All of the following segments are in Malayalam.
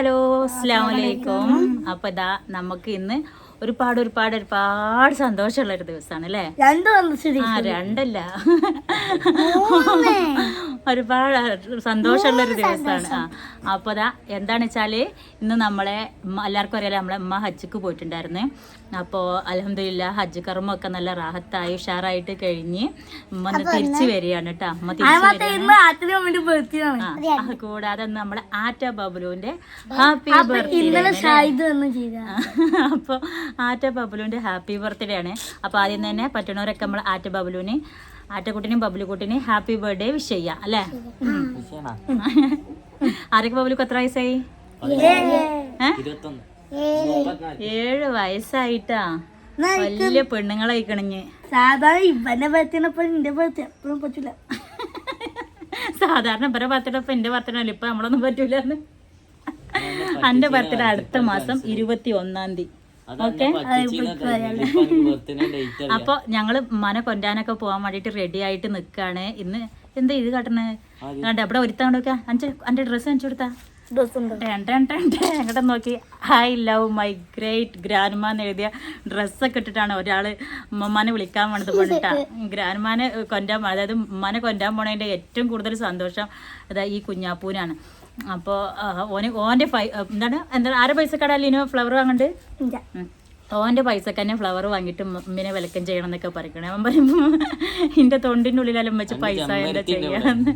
ഹലോ അസ്സാം വലൈക്കും അപ്പൊ ഇതാ നമുക്ക് ഇന്ന് ഒരുപാട് ഒരുപാട് ഒരുപാട് സന്തോഷമുള്ള ഒരു ദിവസമാണ് അല്ലേ രണ്ടു ആ രണ്ടല്ല. ഒരുപാട് സന്തോഷമുള്ള ഒരു ദിവസമാണ്. ആ അപ്പോൾ അതാ എന്താണെന്ന് വെച്ചാൽ ഇന്ന് നമ്മളെ എല്ലാവർക്കും അറിയാലോ നമ്മളെ അമ്മ ഹജ്ജിക്ക് പോയിട്ടുണ്ടായിരുന്നു. അപ്പോൾ അലഹമില്ല ഹജ്ജ് കർമ്മമൊക്കെ നല്ല റാഹത്തായി ഉഷാറായിട്ട് കഴിഞ്ഞ് ഉമ്മ ഒന്ന് തിരിച്ചു വരികയാണ് കേട്ടോ അമ്മ തിരിച്ചു വരികയാണ്. കൂടാതെ നമ്മളെ ആറ്റ ബബുലുവിന്റെ ഹാപ്പി ബർത്ത്ഡേ അപ്പോൾ ആറ്റ ബബുലുവിന്റെ ഹാപ്പി ബർത്ത്ഡേ ആണ് അപ്പോൾ ആദ്യം തന്നെ പറ്റണവരൊക്കെ നമ്മൾ ആറ്റ ബബുലുവിന് ആറ്റക്കുട്ടിനും ബബുലുക്കുട്ടിനും ഹാപ്പി ബർത്ത്ഡേ വിഷ് ചെയ്യാം അല്ലേ? ആരൊക്കെ ബബുലുക്ക് എത്ര വയസ്സായി? ഏഴ്. വയസ്സായിട്ടാ? വലിയ പെണ്ണുങ്ങളായി കണിഞ്ഞ് സാധാരണ ഇവന്റെ ബർത്ത്ഡേ എന്റെ ബർത്ത്ഡേ എപ്പോഴും പറ്റില്ല സാധാരണ ഇവരെ ബർത്ത്ഡേ ഇപ്പൊ എന്റെ ബർത്ത്ഡേ അല്ല? ഇപ്പൊ നമ്മളൊന്നും പറ്റൂല എന്റെ ബർത്ത്ഡേ അടുത്ത മാസം ഇരുപത്തി ഒന്നാം തീയതി. ഓക്കെ അപ്പൊ ഞങ്ങൾ മന കൊണ്ടാനൊക്കെ പോകാൻ വേണ്ടിട്ട് റെഡി ആയിട്ട് നിക്കാണ്. ഇന്ന് എന്താ ഇത് കാട്ടണേ? കണ്ട അവിടെ ഒരുത്താണ്ടൊക്കെ അഞ്ച് എന്റെ ഡ്രസ്സ് അഞ്ചു കൊടുത്താ? എങ്ങോട്ട് നോക്കി. I love my great grandma എന്ന് എഴുതിയ ഡ്രസ്സൊക്കെ ഇട്ടിട്ടാണ് ഒരാൾ ഉമ്മമാനെ വിളിക്കാൻ വേണ്ടത് പോണിട്ടാ ഗ്രാൻഡ്മാനെ കൊണ്ടാൻ അതായത് ഉമ്മാനെ കൊണ്ടാൻ പോണതിന്റെ ഏറ്റവും കൂടുതൽ സന്തോഷം അതാ ഈ കുഞ്ഞാപ്പൂനാണ്. അപ്പോൾ ഓന് ഓന്റെ എന്താണ് എന്താ ആരെ പൈസ കടയിലിനോ ഫ്ലവർ വാങ്ങണ്ട്? തോന്റെ ഓന്റെ പൈസക്ക് തന്നെ ഫ്ലവർ വാങ്ങിയിട്ട് ഉമ്മിനെ വിലക്കം ചെയ്യണം എന്നൊക്കെ പറയണേ. അവൻ പറയുമ്പോ എന്റെ തൊണ്ടിന്റെ ഉള്ളിലെല്ലാം വെച്ച് പൈസ എന്താ ചെയ്യാന്ന്.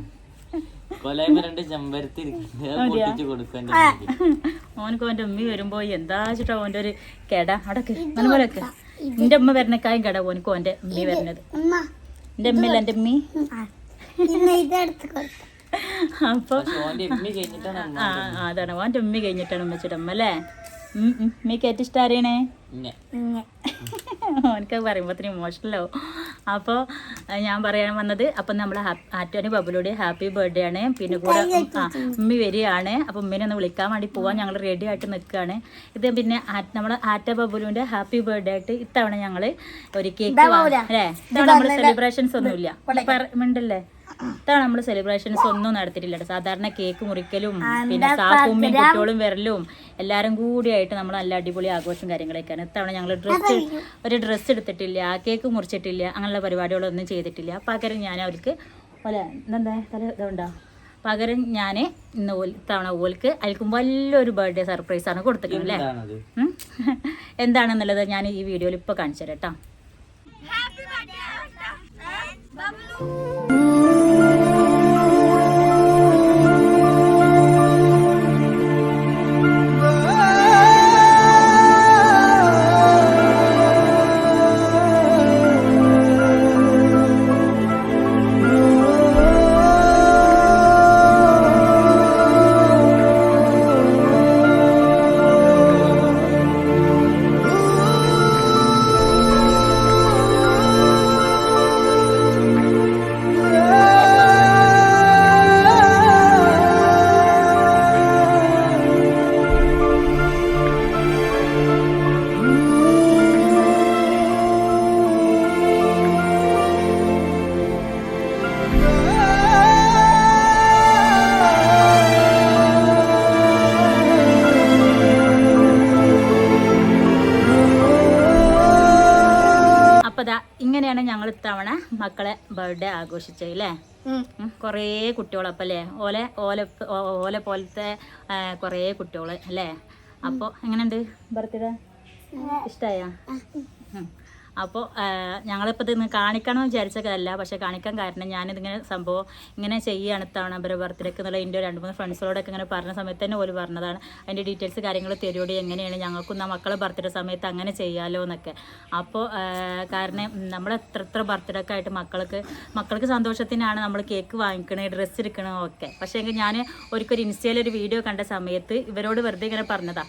ഓനക്ക് ഓന്റെ ഉമ്മി വരുമ്പോ എന്താ വെച്ചിട്ടാ ഓന്റെ ഒരു കെട? അടക്ക് അതുപോലൊക്കെ എന്റെ അമ്മ വരണക്കായും കട ഓനക്ക് ഓന്റെ ഉമ്മി വരണത്. എന്റെ അമ്മയില്ല എന്റെ ഉമ്മി? അപ്പൊ ഇമ്മി ആ അതാണ്. ഓന്റെ ഉമ്മി കഴിഞ്ഞിട്ടാണ് ഉമ്മച്ചിട്ട് ഉമ്മ അല്ലേ? ഉം, ഉം. ഉമ്മിക്ക് ഏറ്റവും ഇഷ്ടം അറിയണേ. ഓനക്ക് പറയുമ്പോഴത്തേനും ഇമോഷണലോ അപ്പോൾ ഞാൻ പറയാൻ വന്നത് അപ്പം നമ്മൾ ആറ്റോനി ബബുലൂടെ ഹാപ്പി ബർത്ത്ഡേ ആണ്. പിന്നെ കൂടെ ആ ഉമ്മി വരികയാണ്. അപ്പൊ ഉമ്മിനെ ഒന്ന് വിളിക്കാൻ വേണ്ടി പോവാൻ ഞങ്ങൾ റെഡി ആയിട്ട് നിൽക്കുകയാണ്. ഇത് പിന്നെ നമ്മളെ ആറ്റ ബബുലുവിന്റെ ഹാപ്പി ബർത്ത്ഡേ ആയിട്ട് ഇത്തവണ ഞങ്ങൾ ഒരു കേക്ക് അല്ലേ? ഇത്തവണ നമ്മൾ സെലിബ്രേഷൻസ് ഒന്നുമില്ല. മിണ്ടല്ലേ? ഇത്തവണ നമ്മൾ സെലിബ്രേഷൻസ് ഒന്നും നടത്തിയിട്ടില്ല ട്ടോ. സാധാരണ കേക്ക് മുറിക്കലും പിന്നെ സാപ്പുമ്മയും കുട്ടികളും വിരലും എല്ലാരും കൂടിയായിട്ട് നമ്മൾ നല്ല അടിപൊളി ആഘോഷം കാര്യങ്ങളൊക്കെയാണ് ഇത്തവണ ഞങ്ങൾ ഡ്രസ്സ് ഒരു ഡ്രസ്സ് എടുത്തിട്ടില്ല കേക്ക് മുറിച്ചിട്ടില്ല അങ്ങനെയുള്ള പരിപാടികളൊന്നും ചെയ്തിട്ടില്ല. പകരം ഞാൻ അവർക്ക് അല്ല എന്താ തല ഇതുണ്ടോ? പകരം ഞാൻ ഇന്ന് ഇത്തവണ ഓൽക്ക് അയൽക്കും വലിയൊരു ബർത്ത്ഡേ സർപ്രൈസ് ആണ് കൊടുത്തിട്ടുള്ളത് അല്ലേ. എന്താണെന്നുള്ളത് ഞാൻ ഈ വീഡിയോയിൽ ഇപ്പോൾ കാണിച്ചു തരാം കേട്ടോ. ഇത്തവണ മക്കളെ ബർത്ത്ഡേ ആഘോഷിച്ചു അല്ലേ കൊറേ കുറേ കുട്ടികളപ്പം അല്ലേ ഓലെ ഓല ഓലെ പോലത്തെ കൊറേ കുറേ കുട്ടികൾ അല്ലേ അപ്പോൾ എങ്ങനെയുണ്ട്? ബർത്ത്ഡേ ഇഷ്ടമായ അപ്പോൾ ഞങ്ങളിപ്പോൾ ഇത് കാണിക്കണം വിചാരിച്ചതല്ല. പക്ഷേ കാണിക്കാൻ കാരണം ഞാനിതിങ്ങനെ സംഭവം ഇങ്ങനെ ചെയ്യുകയാണ് ഇത്തവണ ഇവരെ ബർത്ത്ഡേക്ക് എന്നുള്ള എന്റെ രണ്ട് മൂന്ന് ഫ്രണ്ട്സുകളോടൊക്കെ ഇങ്ങനെ പറഞ്ഞ സമയത്ത് തന്നെ ഓൽ പറഞ്ഞതാണ്. അതിന്റെ ഡീറ്റെയിൽസ് കാര്യങ്ങൾ തരുവോടി എങ്ങനെയാണ് ഞങ്ങൾക്കും മക്കളെ ബർത്ത്ഡേ സമയത്ത് അങ്ങനെ ചെയ്യാമല്ലോ എന്നൊക്കെ. അപ്പോൾ കാരണം നമ്മൾ എത്ര എത്ര ബർത്ത്ഡേ ഒക്കെ ആയിട്ട് മക്കൾക്ക് മക്കൾക്ക് സന്തോഷത്തിനാണ് നമ്മൾ കേക്ക് വാങ്ങിക്കണേ ഡ്രസ്സ് എടുക്കണോ ഒക്കെ. പക്ഷേ എങ്കിൽ ഞാൻ ഒരിക്കലും ഇൻസ്റ്റയിലൊരു വീഡിയോ കണ്ട സമയത്ത് ഇവരോട് വെറുതെ ഇങ്ങനെ പറഞ്ഞതാ.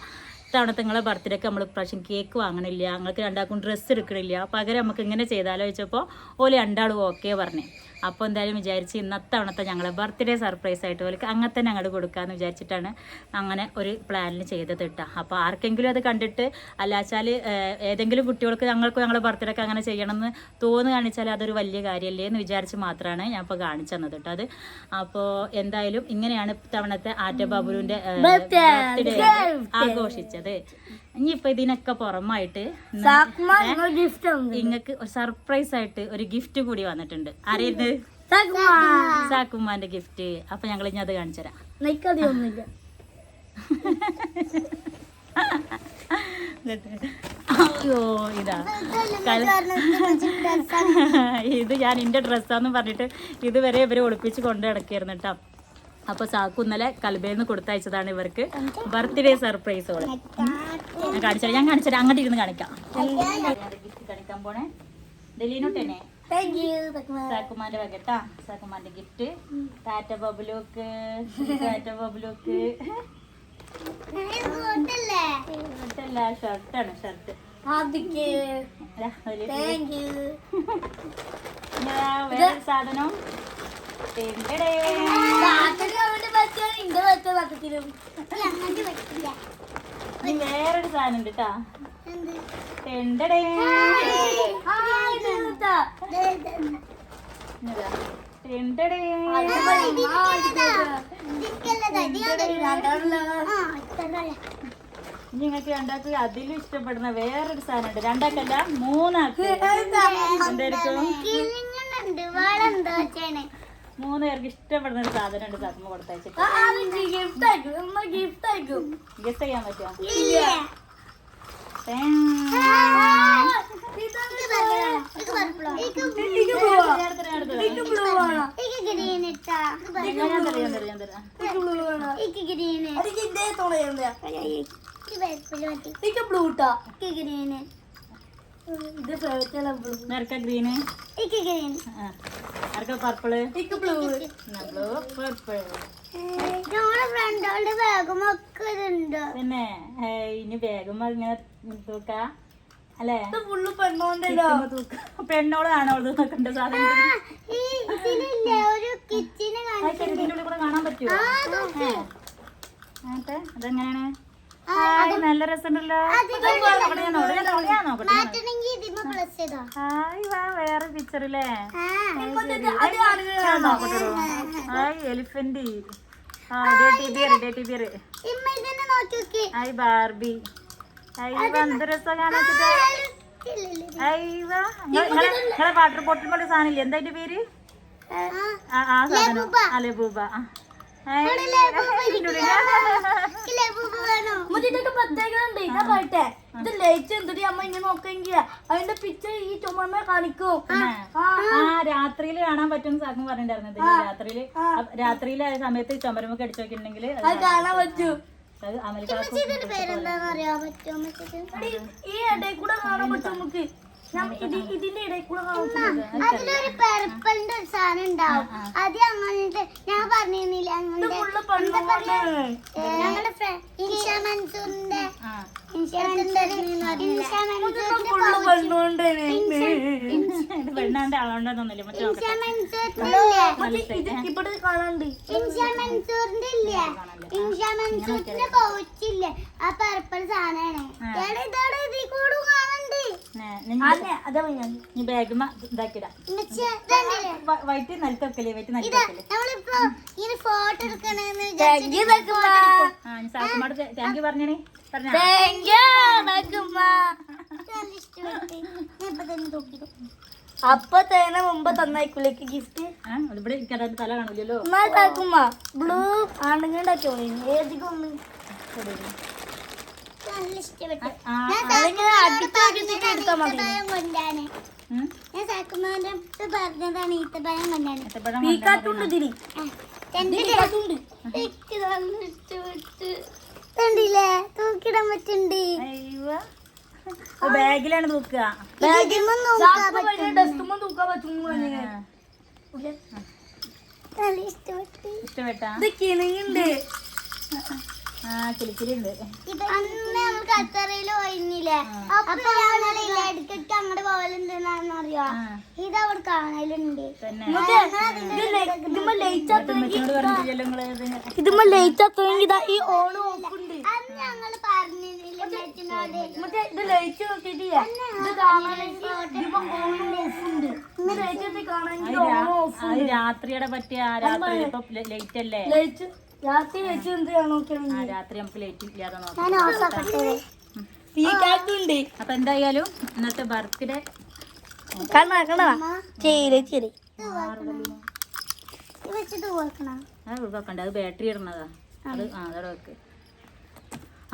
ഇത്തവണത്തെ നിങ്ങളെ ബർത്ത്ഡേക്ക് നമ്മൾ ഇപ്രാവശ്യം കേക്ക് വാങ്ങണില്ല. ഞങ്ങൾക്ക് രണ്ടാൾക്കും ഡ്രസ്സ് എടുക്കണില്ല. പകരം നമുക്ക് ഇങ്ങനെ ചെയ്താലോ ചോദിച്ചപ്പോൾ ഓൽ രണ്ടാളും ഓക്കെ പറഞ്ഞു. അപ്പോൾ എന്തായാലും വിചാരിച്ച് ഇന്നത്തവണത്തെ ഞങ്ങളെ ബർത്ത്ഡേ സർപ്രൈസ് ആയിട്ട് ഓർക്ക് അങ്ങനെ തന്നെ അങ്ങോട്ട് കൊടുക്കാമെന്ന് വിചാരിച്ചിട്ടാണ് അങ്ങനെ ഒരു പ്ലാനിൽ ചെയ്തത് കേട്ടോ അപ്പോൾ ആർക്കെങ്കിലും അത് കണ്ടിട്ട് അല്ലാച്ചാൽ ഏതെങ്കിലും കുട്ടികൾക്ക് ഞങ്ങൾക്ക് ഞങ്ങളെ ബർത്ത്ഡേക്ക് അങ്ങനെ ചെയ്യണമെന്ന് തോന്നു കാണിച്ചാൽ അതൊരു വലിയ കാര്യമല്ലേ എന്ന് വിചാരിച്ച് മാത്രമാണ് ഞാൻ ഇപ്പോൾ കാണിച്ചു തന്നത് കേട്ടോ അത്. അപ്പോൾ എന്തായാലും ഇങ്ങനെയാണ് ഇത്തവണത്തെ ആറ്റ ബാബുവിന്റെ ബർത്ത്ഡേ ആഘോഷിച്ചത്. ഇനിയിപ്പോൾ ഇതിനൊക്കെ പുറമായിട്ട് നിങ്ങക്ക് നിങ്ങൾ ഗിഫ്റ്റ് ഉണ്ട് ഇങ്ങക്ക് ഒരു സർപ്രൈസ് ആയിട്ട് ഒരു ഗിഫ്റ്റ് കൂടി വന്നിട്ടുണ്ട്. അറിയത് സാക്കുമാന്റെ ഗിഫ്റ്റ് അപ്പൊ ഞങ്ങൾ ഇനി അത് കാണിച്ചു തരാം. അയ്യോ ഇതാ. ഇത് ഞാൻ എന്റെ ഡ്രസ്സാന്ന് പറഞ്ഞിട്ട് ഇതുവരെ ഇവരെ ഒളിപ്പിച്ച് കൊണ്ട് കിടക്കായിരുന്നു കേട്ടോ അപ്പൊ സാക്കു ഇന്നലെ കൽബേന്ന് കൊടുത്തയച്ചതാണ് ഇവർക്ക്. Birthday surprise all. ഞാൻ കാണിച്ചു ഞാൻ കാണിച്ചു അങ്ങോട്ട് ഇരുന്ന് കാണിക്കാം. ഗിഫ്റ്റ് കാണിക്കാൻ പോണേ. ഡെലിനോട്ടേനെ. താങ്ക് യു സാക്കുമാ സാക്കുമാന്റെ വകട്ടാ സാക്കുമാന്റെ ഗിഫ്റ്റ്. ടാറ്റ ബബുലോക്ക് ടാറ്റ ബബുലോക്ക് ഷർട്ടല്ല ഷർട്ടാണ് ഷർട്ട്. ഹാദിക്ക് താങ്ക് യു വേറെ സാധനം. ടെണ്ടടേ. ഇനി വേറൊരു സാധനം ഉണ്ട് കേട്ടാ നിങ്ങൾക്ക് രണ്ടാൾക്ക് അതിലും ഇഷ്ടപ്പെടുന്ന വേറൊരു സാധനം ഉണ്ട്. രണ്ടാക്കല്ല മൂന്നാക്ക് എന്തായിരിക്കും? മൂന്ന് പേർക്ക് ഇഷ്ടപ്പെടുന്ന ഒരു സാധനം ഉണ്ട് സാധനം കൊടുത്തയച്ചിട്ട് ഗിഫ്റ്റ് ആയിക്കും നമ്മ ഗിഫ്റ്റ് ആയിക്കും ഗസ് ചെയ്യാൻ പറ്റുമോ ഗ്രീന് ഗ്രീന് ആർക്ക പർപ്പിൾ ബ്ലൂ ബ്ലൂ പർപ്പിൾ ഫ്രണ്ടോളുടെ ബാഗുമൊക്കെ ഇതുണ്ട്. പിന്നെ ഇനി വേഗം ഇങ്ങനെ തൂക്ക. അല്ലേ? ഇത് ഫുള്ള് പെണ്ണോണ്ടല്ലോ പെണ്ണോളാണോ നോക്കണ്ട സാധനം? ചെറുതിന്റെ ഉള്ളിൽ കൂടെ കാണാൻ പറ്റുമോ. അതെങ്ങനെയാണ്? ഹായ് നല്ല രസമുണ്ടല്ലോ. ഹായ് വാ വേറെ പിക്ചർ അല്ലേ ഹായ് എലിഫന്റ്. Hi Barbie. നിങ്ങളെ വാട്ടർ ബോട്ടിൽ പോലെ സാധനം ഇല്ലേ? എന്താ അതിന്റെ പേര്? ആ. ആ സാധനം ഇതൊക്കെ പ്രത്യേകത ഞാൻ പറയട്ടെ. ഇത് ലൈറ്റ് എന്തിട്ട് അമ്മ ഇങ്ങനെ നോക്കെങ്കിൽ അതിന്റെ പിക്ചർ ഈ ചുമമ്മ കാണിക്കും. ആ ആ രാത്രിയിൽ കാണാൻ പറ്റും സാക്കും പറഞ്ഞിട്ടുണ്ടായിരുന്നത് രാത്രിയിൽ. രാത്രിയിലെ സമയത്ത് ചുമരമൊക്കെ അടിച്ചു നോക്കിയിട്ടുണ്ടെങ്കിൽ അത് കാണാൻ പറ്റൂ. ഈ ഇടയിൽ കൂടെ കാണാൻ പറ്റും നമുക്ക്. ഇതിന്റെ ഇടയിൽ കൂടെ അതിലൊരു പെർപ്പിന്റെ ഒരു സാധനം ഉണ്ടാവും. അത് അങ്ങനത്തെ ഞാൻ പറഞ്ഞിരുന്നില്ല ഇത് ഞങ്ങളുടെ മൻസൂറിന്റെ പെണ്ണാണ്ട് ആളോണ്ടൊന്നുമില്ല മറ്റേ കാണാണ്ട് ഇൻഷാ മൻസൂറിന്റെ ഇല്ലേ ഇൻഷാ മൻസൂറിന്റെ പൗച്ചില്ലേ ആ പർപ്പിൾ സാധനമാണ് അതെ ഞാൻ നീ ബാഗുമ്മ ഇതാക്കിടാ? വൈറ്റ് വെക്കല്ലേ വൈറ്റ് സാക്കുമാട് താങ്ക് യു പറഞ്ഞേ അപ്പൊ തേന മുമ്പ് തന്നേക്കുലേക്ക് ഗിഫ്റ്റ് ഇവിടെ തല കാണില്ലല്ലോ എന്നാ താക്കുമ്മ ബ്ലൂ ആണുങ്ങളുണ്ടാക്കി ഏതൊക്കെ ഒന്ന്. പറഞ്ഞതാണ് ഈത്തപ്പഴം കൊണ്ടാണ് ഇഷ്ടപ്പെട്ടു കണ്ടില്ലേ? തൂക്കിടാൻ പറ്റുന്നുണ്ട്. അയ്യോ. ബാഗിലാണ് തൂക്കുക. പറ്റും ആ, കിളിക്കിലുണ്ട് അങ്ങോട്ട് പോകലുണ്ടെന്നാണെന്ന് അറിയോ ഇത് അവിടെ കാണലുണ്ട്. ഇതുമ്മ ലൈറ്റ് ഇതാ. ഈ ഓൺ ഓഫ് ഉണ്ട് അന്ന് ഞങ്ങൾ പറഞ്ഞിരുന്നില്ല മറ്റിനോട് മറ്റേ ഇത് കാണാനെങ്കിൽ ഇതിപ്പോ കാണാനെങ്കിൽ രാത്രിയുടെ പറ്റിയ ആ രാത്രി ഇപ്പൊ ലേറ്റ് അല്ലേ ലൈറ്റ് രാത്രി ലൈറ്റ് എന്ത് ആ രാത്രി നമുക്ക് ലേറ്റ് ഇല്ലാതെ നോക്കാം. ഈ കാറ്റുണ്ട് അപ്പൊ എന്തായാലും ഇന്നത്തെ ബർത്ത്ഡേ ഇത് വെച്ചിട്ട് അത് ഒഴിവാക്കണ്ട അത് ബാറ്ററി ഇടണതാ. അത് ആ അതവിടെ വെക്ക്.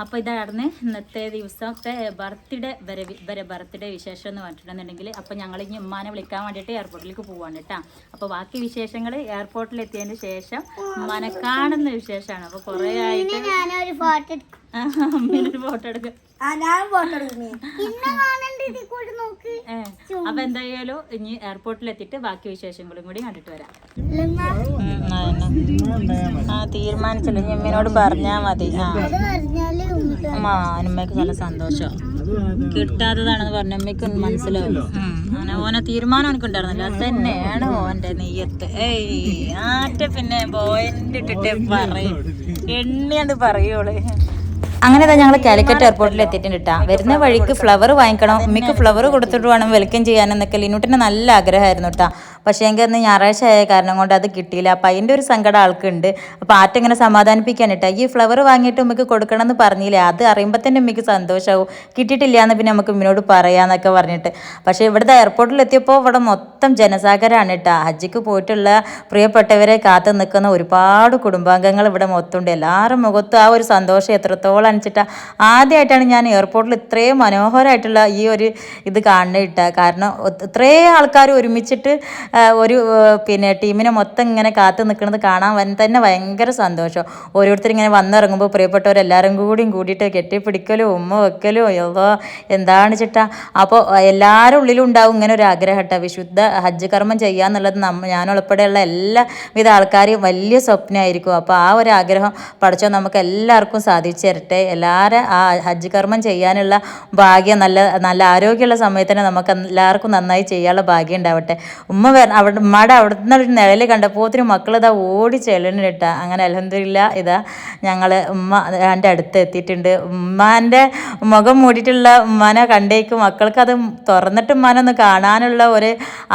അപ്പോൾ ഇതായിരുന്നു ഇന്നത്തെ ദിവസത്തെ ബർത്ത്ഡേ വരെ വരെ ബർത്ത്ഡേ വിശേഷം എന്ന് പറഞ്ഞിട്ടുണ്ടെന്നുണ്ടെങ്കിൽ അപ്പോൾ ഞങ്ങൾ ഇനി ഉമ്മാനെ വിളിക്കാൻ വേണ്ടിയിട്ട് എയർപോർട്ടിലേക്ക് പോവാണ് കേട്ടോ. അപ്പോൾ ബാക്കി വിശേഷങ്ങൾ എയർപോർട്ടിൽ എത്തിയതിന് ശേഷം ഉമ്മാനെ കാണുന്ന വിശേഷമാണ്. അപ്പോൾ കുറേ ആയിട്ട് ഫോട്ടോ എടുക്കും. അപ്പോൾ എന്തായാലും ഇനി എയർപോർട്ടിൽ എത്തിയിട്ട് ബാക്കി വിശേഷങ്ങളും കൂടി കണ്ടിട്ട് വരാം. ആ തീരുമാനിച്ചല്ലോ ഞമ്മനോട് പറഞ്ഞാൽ മതി. ആ. നല്ല സന്തോഷം. കിട്ടാത്തതാണെന്ന് പറഞ്ഞ അമ്മയ്ക്ക് മനസ്സിലാവും. അങ്ങനെ ഓനെ തീരുമാനം എനിക്ക് ഉണ്ടായിരുന്നില്ല അത് തന്നെയാണ് ഓന്റെ നെയ്യത്ത്. ഏയ് ആറ്റ പിന്നെ പോയിന്റ് ഇട്ടിട്ട് പറയും. എണ്ണിയാണ്ട് പറയുള്ളൂ. അങ്ങനെ തന്നെ ഞങ്ങൾ കാലിക്കറ്റ് എയർപോർട്ടിൽ എത്തിയിട്ടുണ്ട് കേട്ടോ വരുന്ന വഴിക്ക് ഫ്ലവർ വാങ്ങിക്കണം. ഉമ്മിക്ക് ഫ്ലവർ കൊടുത്തിട്ട് വേണം വെൽക്കം ചെയ്യാനെന്നൊക്കെ ലിനുട്ടിന് നല്ല ആഗ്രഹമായിരുന്നു കേട്ടോ പക്ഷേ എങ്കിൽ അന്ന് ഞായറാഴ്ച ആയ കാരണം കൊണ്ട് അത് കിട്ടിയില്ല. അപ്പം അതിന്റെ ഒരു സങ്കടം ആൾക്കുണ്ട്. അപ്പോൾ ആറ്റങ്ങനെ സമാധാനിപ്പിക്കാൻ കേട്ടോ ഈ ഫ്ലവർ വാങ്ങിയിട്ട് ഉമ്മക്ക് കൊടുക്കണം എന്ന് പറഞ്ഞില്ലേ? അത് അറിയുമ്പോൾ തന്നെ ഉമ്മക്ക് സന്തോഷമാവും കിട്ടിയിട്ടില്ല എന്ന് പിന്നെ നമുക്ക് ഉമ്മിനോട് പറയാന്നൊക്കെ പറഞ്ഞിട്ട്. പക്ഷേ ഇവിടുത്തെ എയർപോർട്ടിൽ എത്തിയപ്പോൾ ഇവിടെ മൊത്തം ജനസാഗരമാണ് കേട്ടോ ഹജ്ജിക്ക് പോയിട്ടുള്ള പ്രിയപ്പെട്ടവരെ കാത്തു നിൽക്കുന്ന ഒരുപാട് കുടുംബാംഗങ്ങൾ ഇവിടെ മൊത്തമുണ്ട്. എല്ലാവരും മുഖത്തും ആ ഒരു സന്തോഷം എത്രത്തോളം അണിച്ചിട്ടാ. ആദ്യമായിട്ടാണ് ഞാൻ എയർപോർട്ടിൽ ഇത്രയും മനോഹരമായിട്ടുള്ള ഈ ഒരു ഇത് കാണുന്നത് കാരണം ഇത്രയും ആൾക്കാർ ഒരുമിച്ചിട്ട് ഒരു പിന്നെ ടീമിനെ മൊത്തം ഇങ്ങനെ കാത്തു നിൽക്കുന്നത് കാണാൻ തന്നെ ഭയങ്കര സന്തോഷം. ഓരോരുത്തർ ഇങ്ങനെ വന്നിറങ്ങുമ്പോൾ പ്രിയപ്പെട്ടവരെല്ലാവരും കൂടിയും കൂടിയിട്ട് കെട്ടിപ്പിടിക്കലും ഉമ്മ വെക്കലും ഏതോ എന്താണ് ചിട്ടാ? അപ്പോൾ എല്ലാവരും ഉള്ളിലും ഉണ്ടാവും ഇങ്ങനെ ഒരു ആഗ്രഹട്ട വിശുദ്ധ ഹജ്ജ് കർമ്മം ചെയ്യാന്നുള്ളത് നമ്മ ഞാനുൾപ്പെടെയുള്ള എല്ലാവിധ ആൾക്കാരെയും വലിയ സ്വപ്നമായിരിക്കും. അപ്പോൾ ആ ഒരു ആഗ്രഹം പഠിച്ചോ നമുക്ക് എല്ലാവർക്കും സാധിച്ചു തരട്ടെ. എല്ലാവരും ആ ഹജ്ജ് കർമ്മം ചെയ്യാനുള്ള ഭാഗ്യം നല്ല നല്ല ആരോഗ്യമുള്ള സമയത്ത് തന്നെ നമുക്ക് എല്ലാവർക്കും നന്നായി ചെയ്യാനുള്ള ഭാഗ്യം ഉണ്ടാവട്ടെ. ഉമ്മ വര അവിടെ മട അവിടെ നിന്ന് ഒരു കണ്ടപ്പോൾ ഒത്തിരി മക്കൾ ഇതാ ഓടി ചെല്ലണിട്ട അങ്ങനെ അലഹദില്ല ഇതാ ഞങ്ങൾ ഉമ്മ എന്റെ അടുത്ത് എത്തിയിട്ടുണ്ട്. ഉമ്മാന്റെ മുഖം മൂടിയിട്ടുള്ള ഉമ്മാനെ കണ്ടേക്ക്. മക്കൾക്ക് അത് തുറന്നിട്ട് ഉമ്മാനെ ഒന്ന് കാണാനുള്ള ഒരു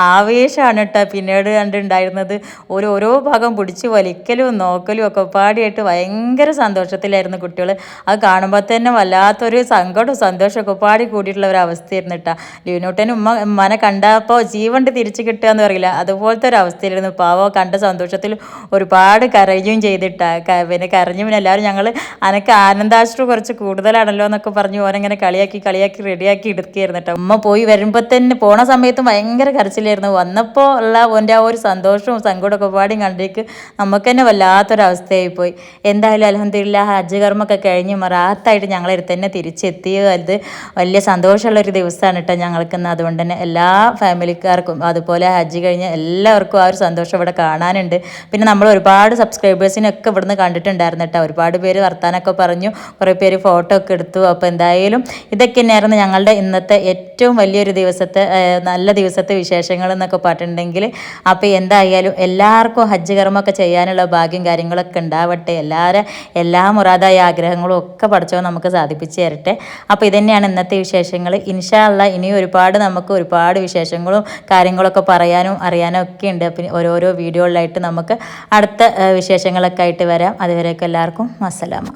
ആവേശമാണ് കേട്ടോ പിന്നീട് കണ്ടുണ്ടായിരുന്നത് ഓരോരോ ഓരോ ഭാഗം പിടിച്ച് വലിക്കലും നോക്കലും ഒക്കെ പാടിയായിട്ട് ഭയങ്കര സന്തോഷത്തിലായിരുന്നു കുട്ടികൾ അത് കാണുമ്പോൾ തന്നെ വല്ലാത്തൊരു സങ്കടവും സന്തോഷമൊക്കെ പാടി കൂടിയിട്ടുള്ള ഒരു അവസ്ഥയായിരുന്നു കേട്ടോ ലിനൂട്ടൻ ഉമ്മ ഉമ്മാനെ കണ്ടപ്പോൾ ജീവണ്ട് തിരിച്ചു കിട്ടുക എന്ന് പറയില്ല അതുപോലത്തെ ഒരു അവസ്ഥയിലിരുന്നു പാവോ കണ്ട സന്തോഷത്തിൽ ഒരുപാട് കരയുകയും ചെയ്തിട്ടാ. പിന്നെ കരഞ്ഞു. പിന്നെ എല്ലാവരും ഞങ്ങൾ അനക്ക് ആനന്ദാശ്രു കുറച്ച് കൂടുതലാണല്ലോ എന്നൊക്കെ പറഞ്ഞു. ഓനങ്ങനെ കളിയാക്കി കളിയാക്കി റെഡിയാക്കി എടുക്കുകയായിരുന്നു കേട്ടോ ഉമ്മ പോയി വരുമ്പോൾ തന്നെ പോണ സമയത്തും ഭയങ്കര കരച്ചിലായിരുന്നു. വന്നപ്പോൾ ഉള്ള ഓന്റെ ആ ഒരു സന്തോഷവും സങ്കടമൊക്കെ പാടിയും കണ്ടേക്ക് നമുക്ക് തന്നെ വല്ലാത്തൊരവസ്ഥയായി പോയി എന്തായാലും അലഹദില്ല ഹജ്ജ് കർമ്മൊക്കെ കഴിഞ്ഞ് മറാത്തായിട്ട് ഞങ്ങളെ അടുത്ത് തന്നെ തിരിച്ചെത്തി അത് വലിയ സന്തോഷമുള്ള ഒരു ദിവസമാണ് കേട്ടോ ഞങ്ങൾക്ക് ഇന്ന് അതുകൊണ്ട് തന്നെ എല്ലാ ഫാമിലിക്കാർക്കും അതുപോലെ ഹജ്ജ് കഴിഞ്ഞ് എല്ലാവർക്കും ആ ഒരു സന്തോഷം ഇവിടെ കാണാനുണ്ട്. പിന്നെ നമ്മൾ ഒരുപാട് സബ്സ്ക്രൈബേഴ്സിനൊക്കെ ഇവിടുന്ന് കണ്ടിട്ടുണ്ടായിരുന്നു കേട്ടോ. ഒരുപാട് പേര് വർത്താനൊക്കെ പറഞ്ഞു. കുറേ പേര് ഫോട്ടോ ഒക്കെ എടുത്തു. അപ്പോൾ എന്തായാലും ഇതൊക്കെ തന്നെയായിരുന്നു ഞങ്ങളുടെ ഇന്നത്തെ ഏറ്റവും വലിയൊരു ദിവസത്തെ നല്ല ദിവസത്തെ വിശേഷങ്ങൾ എന്നൊക്കെ പറഞ്ഞിട്ടുണ്ടെങ്കിൽ അപ്പോൾ എന്തായാലും എല്ലാവർക്കും ഹജ്ജ് കർമ്മമൊക്കെ ചെയ്യാനുള്ള ഭാഗ്യം കാര്യങ്ങളൊക്കെ ഉണ്ടാവട്ടെ. എല്ലാവരും എല്ലാ മുറാദായ ആഗ്രഹങ്ങളും ഒക്കെ പഠിച്ചോ നമുക്ക് സാധിപ്പിച്ചു തരട്ടെ. അപ്പോൾ ഇതന്നെയാണ് ഇന്നത്തെ വിശേഷങ്ങൾ. ഇൻഷാല്ല ഇനി ഒരുപാട് നമുക്ക് ഒരുപാട് വിശേഷങ്ങളും കാര്യങ്ങളൊക്കെ പറയാനും അറിയാനും ഒക്കെ ഉണ്ട്. പിന്നെ ഓരോരോ വീഡിയോകളിലായിട്ട് നമുക്ക് അടുത്ത വിശേഷങ്ങളൊക്കെ ആയിട്ട് വരാം. അതുവരെയൊക്കെ എല്ലാവർക്കും അസ്സലാമ